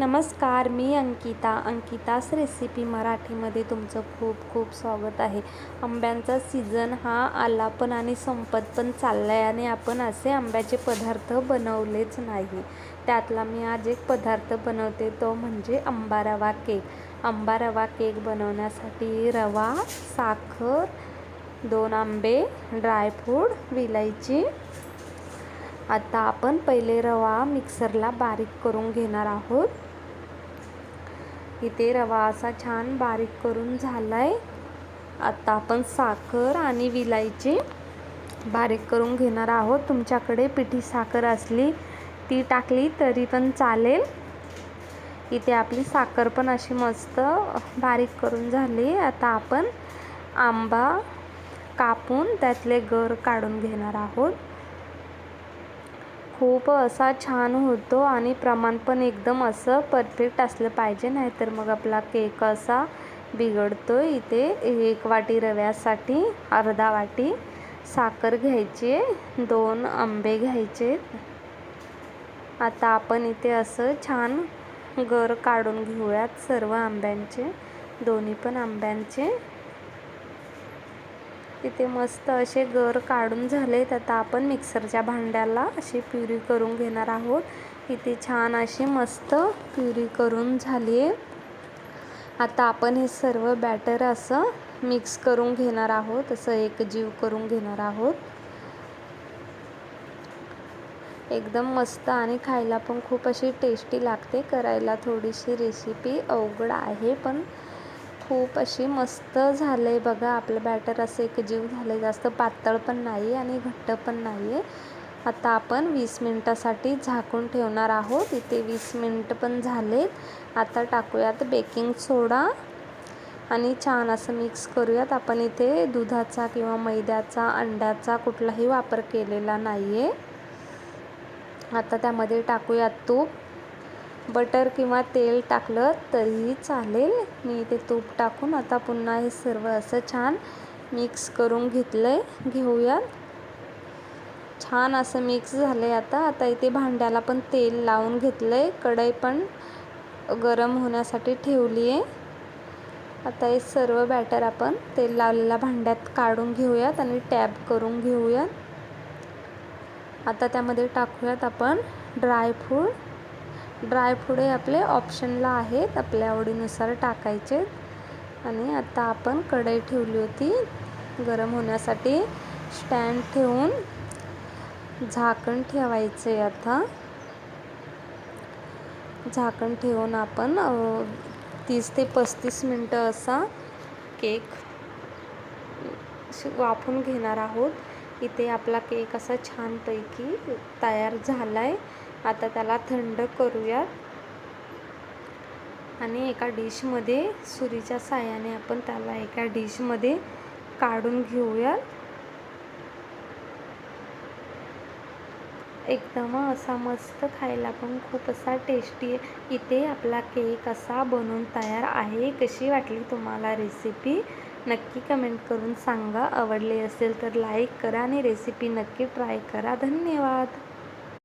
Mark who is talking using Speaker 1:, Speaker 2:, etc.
Speaker 1: नमस्कार मी अंकिता. अंकितास रेसिपी मराठीमध्ये तुमचं खूप खूप स्वागत आहे. आंब्यांचा सीझन हा आला पण आणि संपत पण चालला आहे आणि आपण असे आंब्याचे पदार्थ बनवलेच नाही. त्यातला मी आज एक पदार्थ बनवते तो म्हणजे आंबा रवा केक. आंबा रवा केक बनवण्यासाठी रवा साखर दोन आंबे ड्रायफ्रूट विलायची आता आपण पहिले रवा मिक्सरला बारीक करून घेणार आहोत. इथे रवा असा छान बारीक करून झाला आहे आता आपण साखर आणि विलायची बारीक करून घेणार आहोत. तुमच्याकडे पिठी साखर असली ती टाकली तरी पण चालेल. इथे आपली साखर पण अशी मस्त बारीक करून झाली. आता आपण आंबा कापून त्यातले गर काढून घेणार आहोत. खूप असा छान होतो आणि प्रमाण पण एकदम असं परफेक्ट असलं पाहिजे नाहीतर मग आपला केक असा बिघडतो इथे एक वाटी रव्यासाठी अर्धा वाटी साखर घ्यायची दोन आंबे घ्यायचे आता आपण इथे असं छान गर काढून घेऊयात सर्व आंब्यांचे दोन्ही पण आंब्यांचे. तिथे मस्त असे गर काढून झालेत. आता आपण मिक्सरच्या भांड्याला अशी प्युरी करून घेणार आहोत. इथे छान अशी मस्त प्युरी करून झाली आहे. आता आपण हे सर्व बॅटर असं मिक्स करून घेणार आहोत. असं एक जीव करून घेणार आहोत. एकदम मस्त आणि खायला पण खूप अशी टेस्टी लागते. करायला थोडीशी रेसिपी अवघड आहे पण खूप अशी मस्त झालं आहे बघा. आपलं बॅटर असं एक जीव झालं आहे जास्त पातळ पण नाही आणि घट्ट पण नाही आहे आता आपण वीस मिनटासाठी झाकून ठेवणार आहोत. इथे वीस मिनटं पण झालेत. आता टाकूयात बेकिंग सोडा आणि छान असं मिक्स करूयात. आपण इथे दुधाचा किंवा मैद्याचा अंड्याचा कुठलाही वापर केलेला नाही आहे आता त्यामध्ये टाकूयात तूप. बटर किंवा तेल टाकलं तरीही चालेल. मी इथे तूप टाकून आता पुन्हा हे सर्व असं छान मिक्स करून घेतलं आहे घेऊयात छान असं मिक्स झालं आहे आता. आता इथे भांड्याला पण तेल लावून घेतलं आहे कढई पण गरम होण्यासाठी ठेवली आहे आता हे सर्व बॅटर आपण तेल लावलेल्या भांड्यात काढून घेऊयात आणि टॅप करून घेऊयात. आता त्यामध्ये टाकूयात आपण ड्रायफ्रूट ड्रायफ्रूट हे आपले ऑप्शनला आहेत आपल्या आवडीनुसार टाकायचे. आणि आता आपण कढई ठेवली होती. गरम होण्यासाठी स्टँड ठेवून झाकण ठेवायचे आता. झाकण ठेवून आपण तीस ते पस्तीस मिनटं असा केक वाफून घेणार आहोत. इथे आपला केक असा छानपैकी तयार झाला आहे आता त्याला थंड करूयात. आणि एका डिशमध्ये सुरीच्या साह्याने आपण त्याला एका डिशमध्ये काढून घेऊयात. एकदम असा मस्त खायला पण खूप असा टेस्टी इथे आपला केक असा बनवून तयार आहे. कशी वाटली तुम्हाला रेसिपी नक्की कमेंट करून सांगा. आवडली असेल तर लाईक करा आणि रेसिपी नक्की ट्राय करा. धन्यवाद.